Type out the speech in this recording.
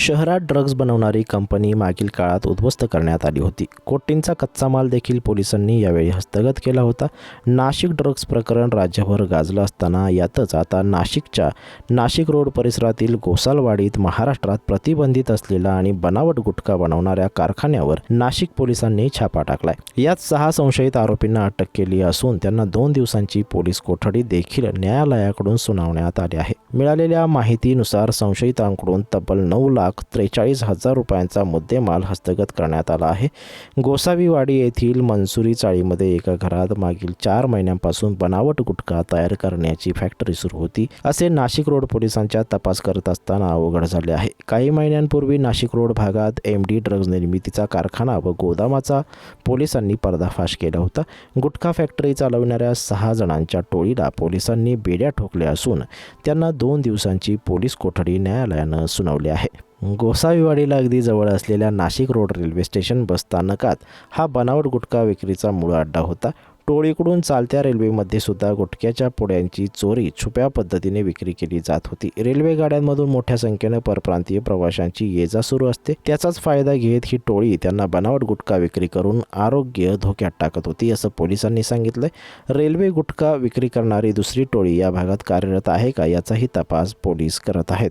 शहरात ड्रग्ज बनवणारी कंपनी मागील काळात उद्ध्वस्त करण्यात आली होती. कोटींचा कच्चा माल देखील पोलिसांनी यावेळी हस्तगत केला होता. नाशिक ड्रग्ज प्रकरण राज्यभर गाजलं असताना यातच आता नाशिकच्या नाशिक रोड परिसरातील गोसालवाडीत महाराष्ट्रात प्रतिबंधित असलेला आणि बनावट गुटखा बनवणाऱ्या कारखान्यावर नाशिक पोलिसांनी छापा टाकलाय. यात सहा संशयित आरोपींना अटक केली असून त्यांना दोन दिवसांची पोलीस कोठडी देखील न्यायालयाकडून सुनावण्यात आली आहे. मिळालेल्या माहितीनुसार संशयितांकडून तब्बल नऊ लाख त्रेचाळीस हजार रुपयांचा मुद्देमाल हस्तगत करण्यात आला आहे. गोसावीवाडी येथील मनसुरी चाळीमध्ये एका घरात मागील चार महिन्यांपासून बनावट गुटखा तयार करण्याची फॅक्टरी सुरू होती असे नाशिक रोड पोलिसांच्या तपास करत असताना अवघड झाले आहे. काही महिन्यांपूर्वी नाशिक रोड भागात एम डी ड्रग्ज निर्मितीचा कारखाना व गोदामाचा पोलिसांनी पर्दाफाश केला होता. गुटखा फॅक्टरी चालवणाऱ्या सहा जणांच्या टोळीला पोलिसांनी बेड्या ठोकल्या असून त्यांना दोन दिवसांची पोलीस कोठडी न्यायालयानं सुनावली आहे. गोसावीवाडीला अगदी जवळ असलेल्या Nashik road railway station bus स्थानकात हा बनावट गुटखा विक्रीचा मूळ अड्डा होता. टोळीकडून चालत्या रेल्वेमध्ये सुद्धा गुटख्याच्या पुड्यांची चोरी छुप्या पद्धतीने विक्री केली जात होती. रेल्वे गाड्यांमधून मोठ्या संख्येनं परप्रांतीय प्रवाशांची ये जा सुरू असते. त्याचाच फायदा घेत ही टोळी त्यांना बनावट गुटखा विक्री करून आरोग्य धोक्यात टाकत होती असं पोलिसांनी सांगितलंय. रेल्वे गुटखा विक्री करणारी दुसरी टोळी या भागात कार्यरत आहे का याचाही तपास पोलीस करत आहेत.